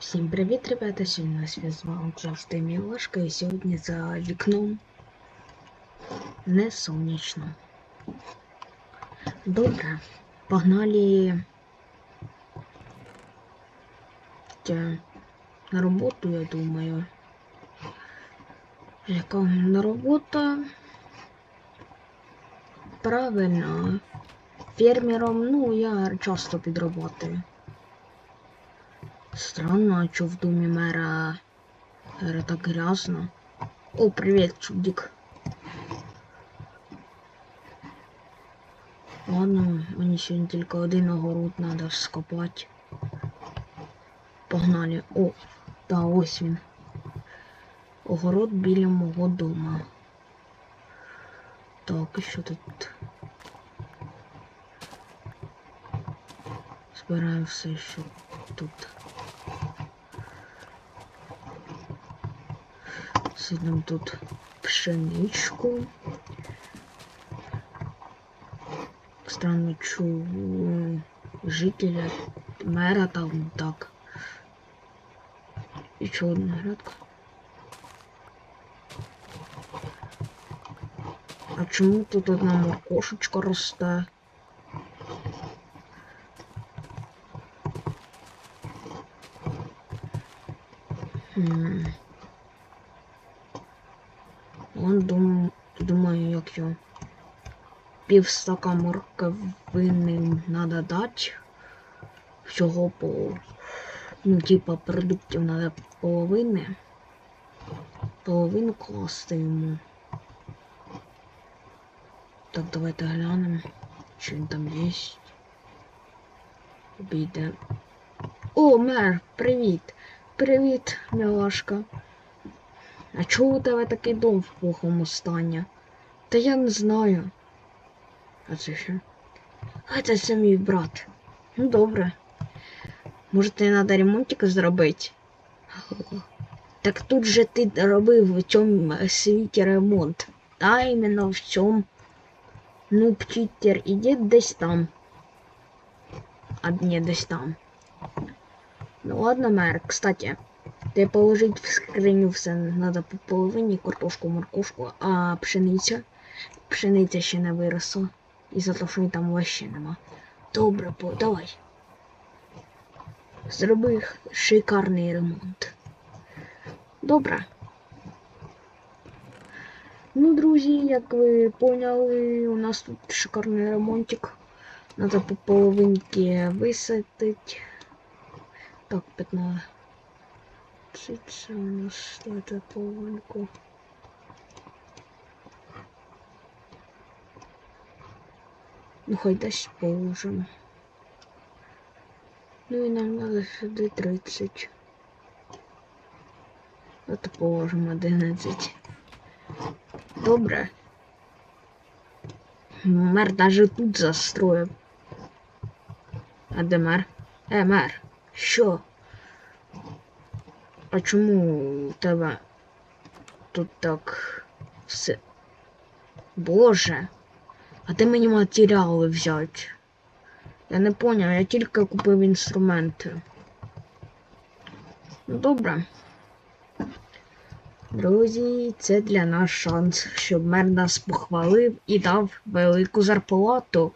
Всім привіт, ребята! Сьогодні на связь з вами завжди Мілашка, і сьогодні за вікном не сонячно. Добре, погнали на роботу, я думаю. Яка мене робота? Правильно. Фермером, ну, я часто підроботаю. Странно, а чё в доме мэра... мэра так грязно. О, привет, чудик. Ладно, мені сьогодні тільки один огород надо скопати. Погнали. О, та ось він. Огород біля мого дома. Так, і що тут? Збираємо все, що тут. Сидим тут пшеничку. Странно чую жителя мера там так. Еще одна грядка. А чому тут одна моркошечка росте? Хм. Он дум... думаю, як його пів стака морковини надо дати. Всього по ну, типа продуктів надо половини. Половину класти йому. Так, давайте глянемо, що він там є. Обійде. О, мер, привіт! Привіт, милашка. А чого у тебе такий дом в плохому стані? Та я не знаю. А це що? А це це мій брат. Ну добре. Може тобі треба ремонтик зробити? Так тут же ти робив в цьому світі ремонт. Та іменно в цьому. Ну, птітер, іди десь там. А ні, десь там. Ну ладно, мер, кстати. Ти положить в скриню все надо по половині картошку, моркошку, а пшениця. Пшениця ще не виросла. І за те, що її там вообще нема. Добре, по, давай. Зроби шикарний ремонт. Добре. Ну, друзі, як ви поняли, у нас тут шикарний ремонтик. Надо по половинки висадить. Так, 15. У нас стоїть половинку. Ну, хай десь положимо. Ну і нам надо сюди 30. От положимо 11. Добре. Мер даже тут застроїв. А де мер? Е, мер, що? А чому у тебе тут так все? Боже, а де мені матеріали взяти? Я не поняв, я тільки купив інструменти. Ну добре. Друзі, це для нас шанс, щоб мер нас похвалив і дав велику зарплату.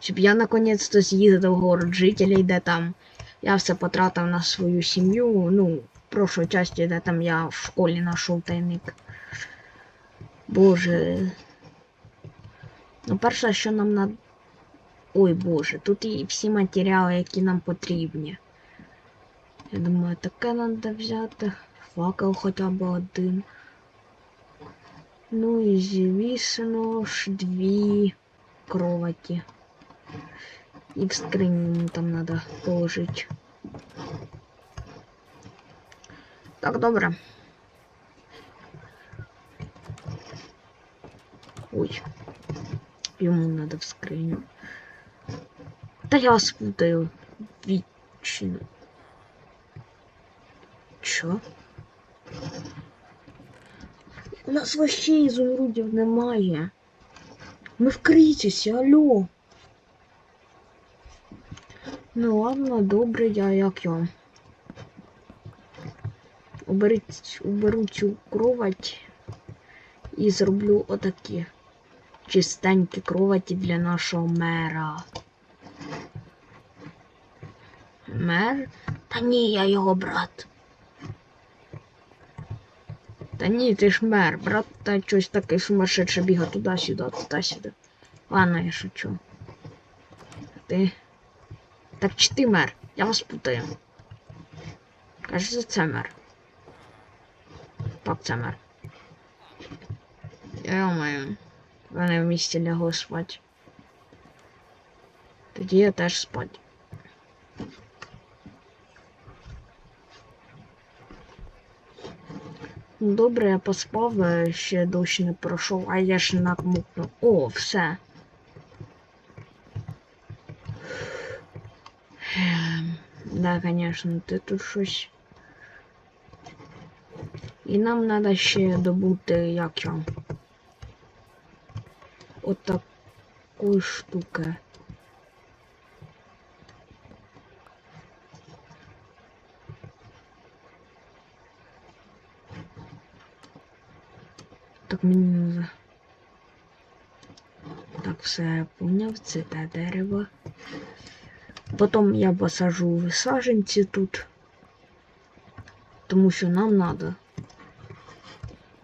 Щоб я наконець-то з'їздив в город жителей, де там я все потратив на свою сім'ю. Ну, в прошлой часті, де там я в школі знайшов тайник. Боже. Ну, перше, що нам на. Ой Боже, тут і всі матеріали, які нам потрібні. Я думаю, таке треба взяти. Факел хоча б один. Ну і звісно ж дві кроваті. І в скриню там треба положити. Так, добре. Ой. Йому надо в скриню. Та я спутаю. Вічно. Чо? У нас вообще ізумрудів немає. Ми в кризисі, алло. Ну ладно, добре, я як його. уберіть, уберу цю кровать і зроблю отакі чистенькі кроваті для нашого мера. Мер? Та ні, я його брат. Та ні, ти ж мер, брат та щось таке сумасшедше біга туди-сюди, туди-сюди. Ладно, я шучу. Ти. Так чи ти мер? Я вас путаю. Кажеться, це мер. Так, це мер. Я маю. Вони в місті лягли спать. Тоді я теж спать. Добре, я поспав, е, ще дощ не пройшов, а я ж накмукнув. О, все. Да, конечно, ти тут щось. І нам треба ще добути як його. От такої штуки. Так мені не. Так, все я поняв, це дерево. Потім я посажу саженці тут. Тому що нам надо.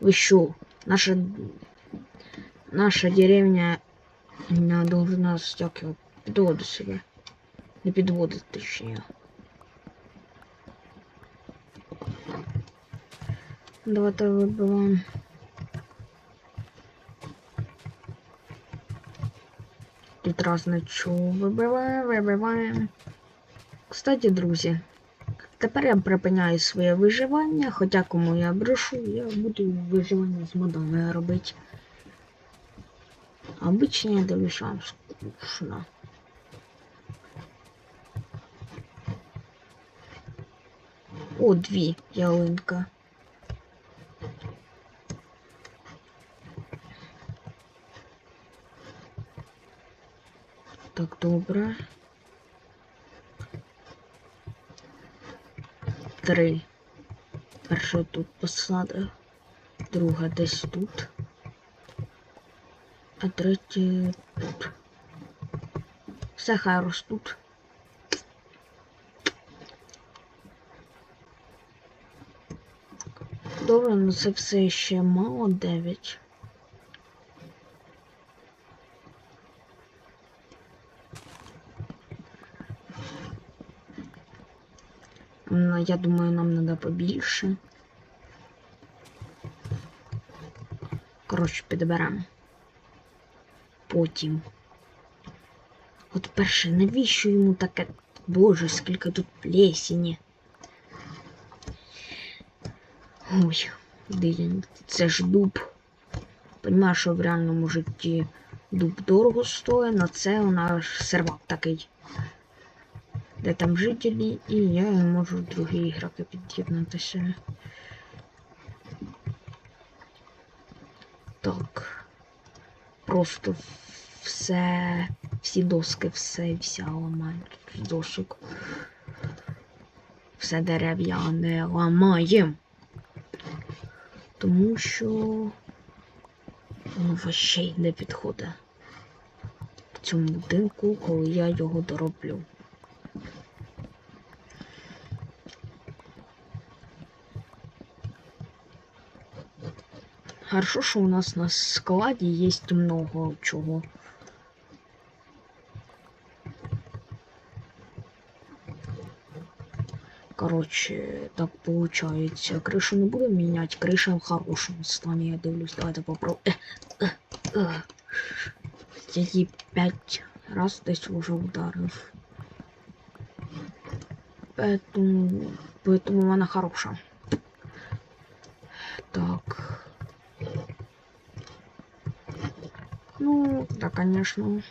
Ви що? Наша наша деревня не должна як його підводити себе. Не підводити точніше. Давайте вибиваємо. Не чув. Вибиваємо. Кстати, друзі, тепер я припиняю своє виживання, хоча кому я брешу, я буду виживання з модами робити. Обычно я дивлюсь скучно. О, дві ялинка. Так, добре. Три. Перша тут посада, друга десь тут, а третя тут. Все хай ростуть. Добре, ну це все ще мало 9. Ну, Я думаю, нам надо побільше. Коротше, підберемо. Потім. От перше, навіщо йому таке... Боже, скільки тут плесені. Ой, дивін, це ж дуб. Понимаю, що в реальному житті дуб дорого стоїть, але це у нас сервак такий. Де там жителі, і я можу в другі ігроки під'єднатися. Так. Просто все, всі доски, все, вся ламають з досок. Все дерев'яне ламаємо. Тому що воно вообще не підходить в цьому будинку, коли я його дороблю. Хорошо, що у нас на складі є много чого. Короче, так получается. Крышу не буду менять, крыша в хорошем стані, я дивлюсь. Давайте попробуем. Э, э, э. Я її п'ять раз десь уже ударив. Поэтому, поэтому вона хороша. Так. Ну, да, конечно.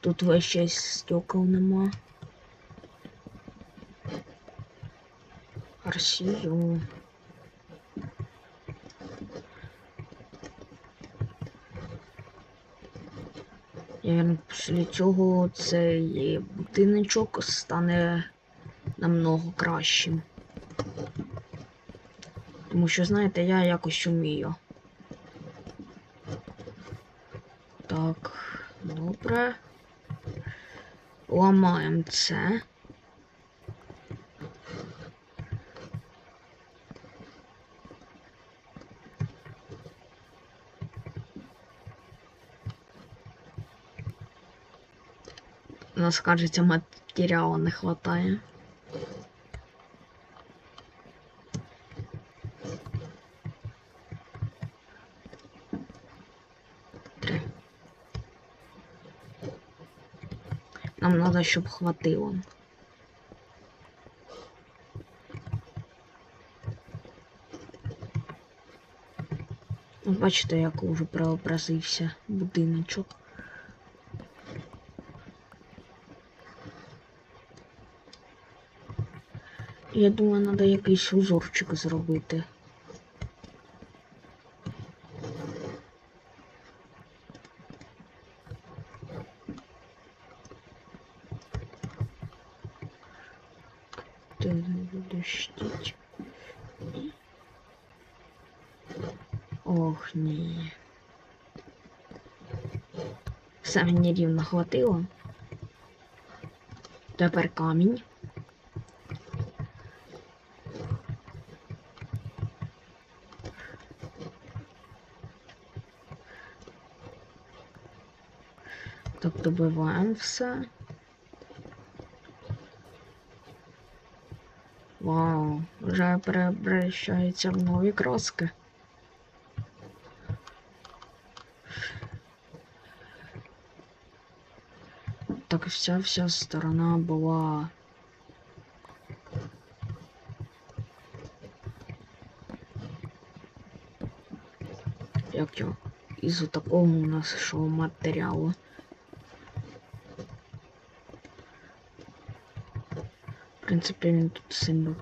Тут вообще стекол нема. Гарсію. Я після цього цей будиночок стане намного кращим. Тому що, знаєте, я якось вмію. Так, добре. Ламаємо це. У нас, кажется, материала не хватає. Три. Нам надо, щоб хватило. Бачите, як уже преобразився будиночок. Я думаю, треба якийсь узорчик зробити. Ти дощить. Ох, ні. Все мені рівно хватило. Тепер камінь. добиваємо все. Вау, вже перевращається в нові краски. Так вся вся сторона була. Як його? Із такого у нас що матеріалу. Принципі, він тут сильно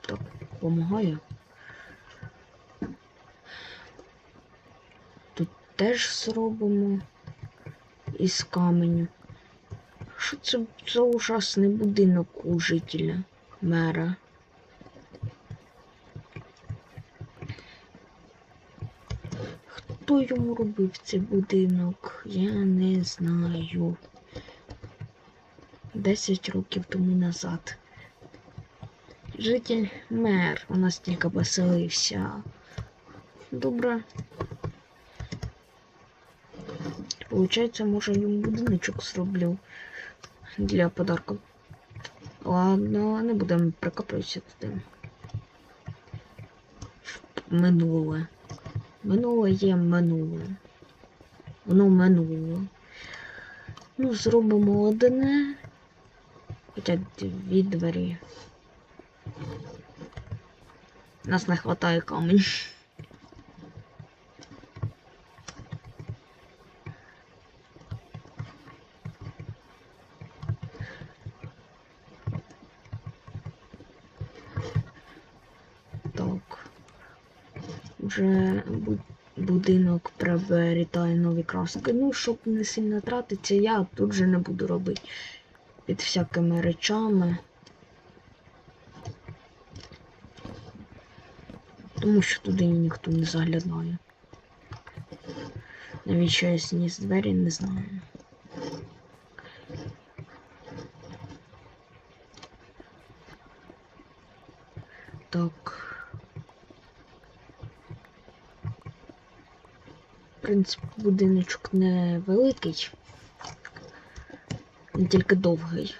так допомагає. Тут теж зробимо із каменю. Що це за ужасний будинок у жителя мера? Хто йому робив цей будинок? Я не знаю. Десять років тому назад. Житель мер у нас тільки поселився. Добре. Получається, може йому будиночок зроблю для подарка. Ладно, не будемо прикопатися туди. Минуле. Минуле є минуле. Воно минуле. Ну, зробимо одне. Хоча дві двері. Нас не хватає камінь. Так. Вже будинок приобретає нові краски. Ну, щоб не сильно тратиться, я тут же не буду робити під всякими речами. Тому що туди ніхто не заглядає. Навіщо я сніс двері, не знаю. Так. В принципі, будиночок невеликий. Він тільки довгий.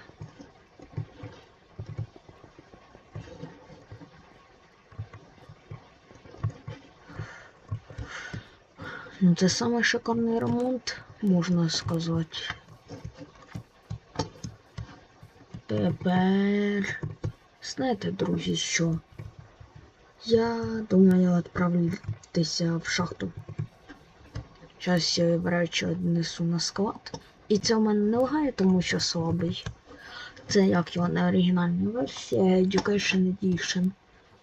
Це самий шикарний ремонт, можна сказати. Тепер. Знаєте, друзі, що? Я думаю відправитися в шахту. Зараз я речі віднесу на склад. І це в мене не лагає, тому що слабий. Це як його не оригінальна версія Education Edition.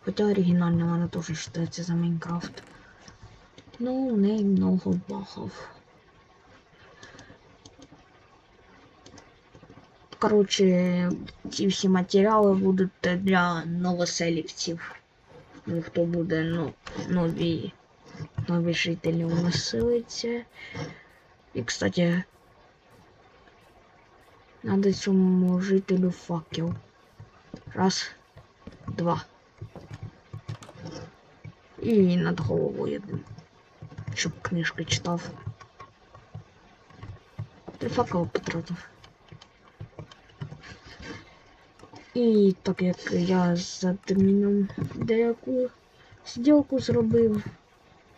Хоча оригінальна вона теж вважається за Майнкрафт. Ну, в неї много багів. Коротше, ці всі матеріали будуть для новоселівців. Ну, хто буде ну, нові, нові жителі у населиться. І, кстати, надо цьому жителю факел. Раз, два. І над головою один. Щоб книжки читав. Три факела потратив. І так як я з адміном деяку зділку зробив,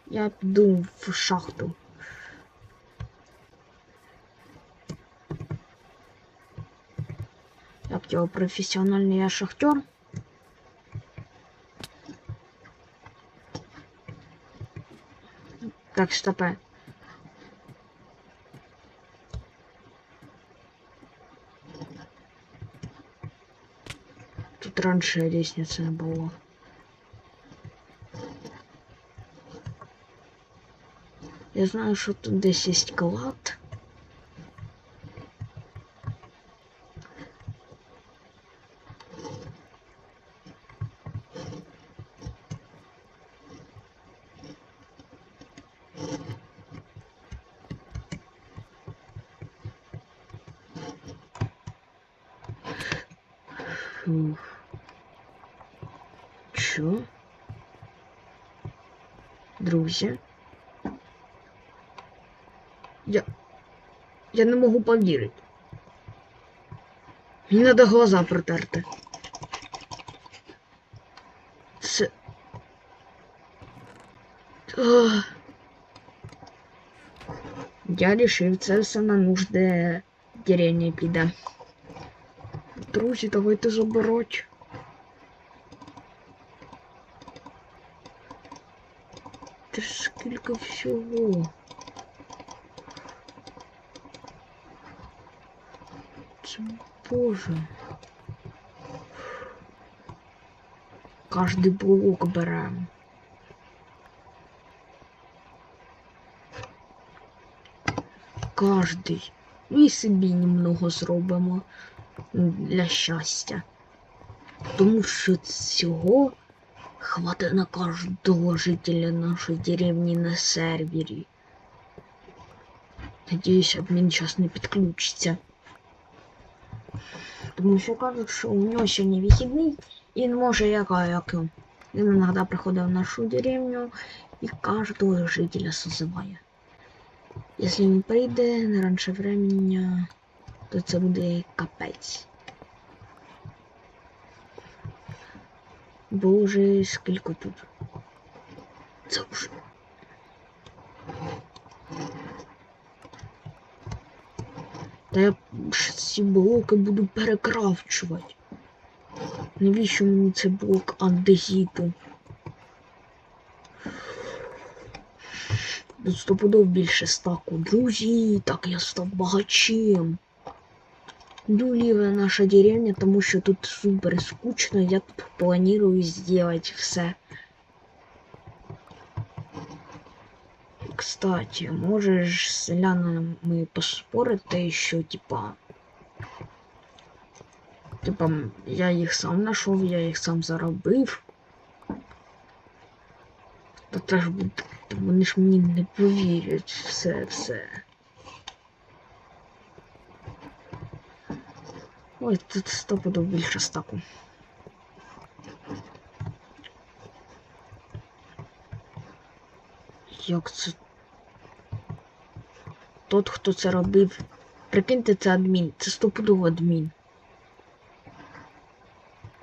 я піду в шахту. Як його професіональний я шахтер. Так, стопе. Тут раніше лестниці не було. Я знаю, що тут десь є клад. Я не можу повірити. Мені треба глаза протерти. Це... Ах. Я рішив це все на нужди деревні піде. Друзі, давайте забирать. Та ж скільки всього. боже. Кожний блок беремо. Кожний. Ну і собі немного зробимо для щастя. Тому що цього хватить на кожного жителя нашої деревні на сервері. Надіюсь, обмін час не підключиться. Тому що кажуть, що у нього сьогодні вихідний, і він може яка як він іноді приходить в нашу деревню і кожного жителя созиває. Якщо він прийде не раніше времени, то це буде капець. Боже, скільки тут. Це вже. Та я ці блоки буду перекрафчувати. Навіщо мені цей блок андезіту? Тут стопудов більше стаку. Друзі, так я став багачем. Дуліве наша деревня, тому що тут супер скучно, я тут планую сделать все. Кстати, можеш з селянами поспорити, що типа. Типа, я їх сам знайшов, я їх сам заробив. Та теж вони ж мені не повірять все, все. Ой, тут стопудов більше стаку. Як це? Тот, хто це робив. Прикиньте, це адмін. Це стопудово адмін.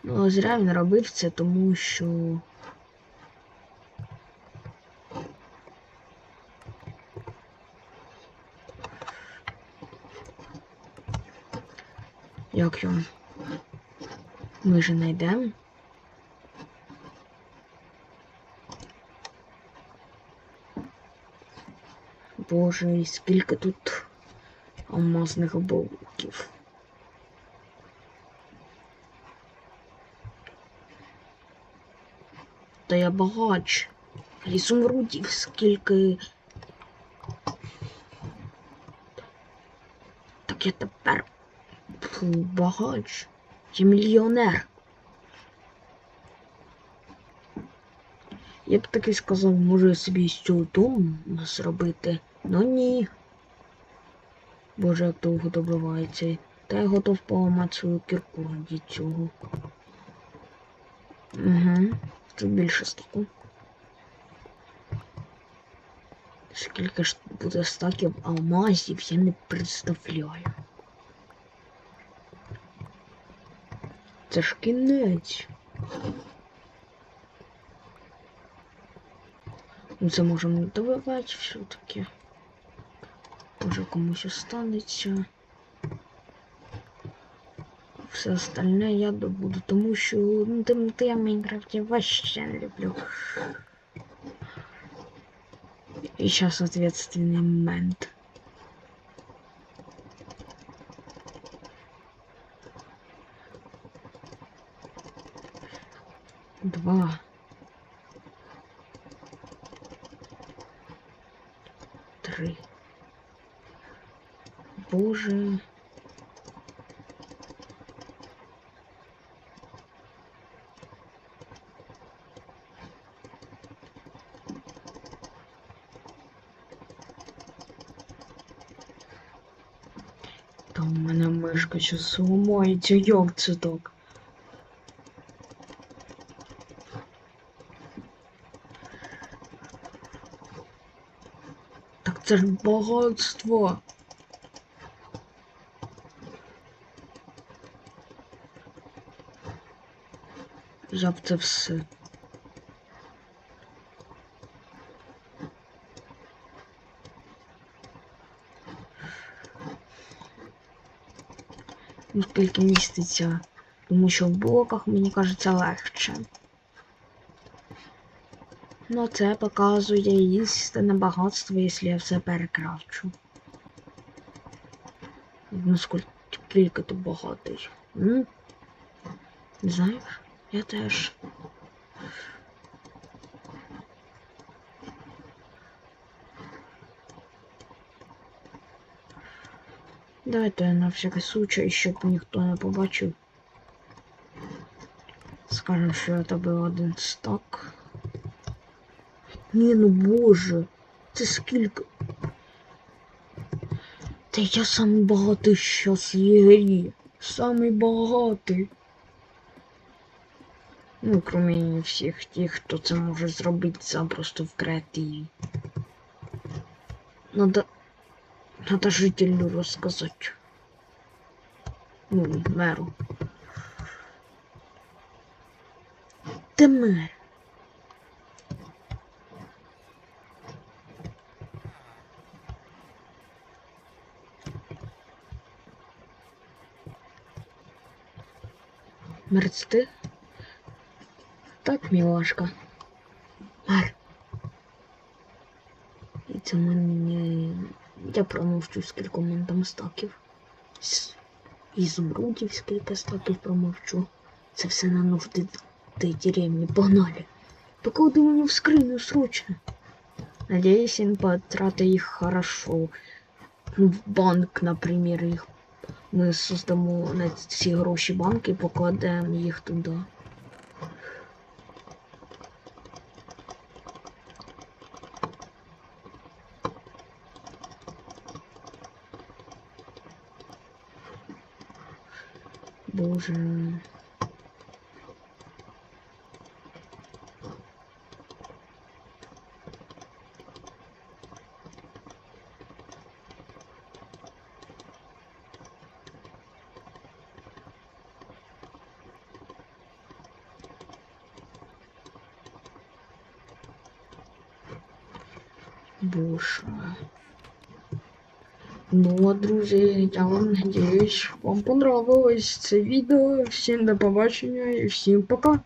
Ну, зря він робив це, тому що. Як його? Ми же знайдемо. Боже, і скільки тут алмазних блоків. Та я багач. Ізумрудів скільки. Так я тепер багач. Я мільйонер. Я б таки сказав, може собі з цього дому зробити. Ну ні. Боже, як довго добивається. Та я готов поламати свою кірку раді цього. Угу. Тут більше стаку. Скільки ж буде стаків алмазів, я не представляю. Це ж кінець. Ну, Це можемо добивати все-таки. Може комусь останеться. Все остальне я добуду, тому що ну, тим я в Майнкрафті вообще не люблю. И сейчас ответственный момент. Два. Три. Боже. Та у мене мишка щас ламається, як це так? Так це ж багатство. Я це все. Ну, міститься. Тому що в блоках, мені кажеться, легше. Ну, це показує істинне багатство, якщо я все перекравчу. Наскільки скільки ти багатий. М? Знаєш, я теж. Давайте на всякий случай, щоб ніхто не побачив. Скажем, що це був один стак. Ні, ну боже, це скільки. Та я самий багатий щас в ігрі. Самий багатий. Ну, кроме всіх тих, хто це може зробити запросто в креативі. Надо Надо жителю рассказать. Ну, меру. Ти мер. Мер, це ти? Так, милашка. Мер. І це мені я промовчу, скільки мене там стаків. Ізумрудів, скільки стаків промовчу. Це все на нужди tej деревни. Погнали. Поклади мені в скриню срочно. Надеюсь, потратить їх хорошо. Ну, в банк, наприклад, їх. Ми создамо на ці гроші банки і покладемо їх туди. Боже. Боже. Ну, а, друзі, я вам надіюсь, вам понравилось це відео. Всім до побачення і всім пока.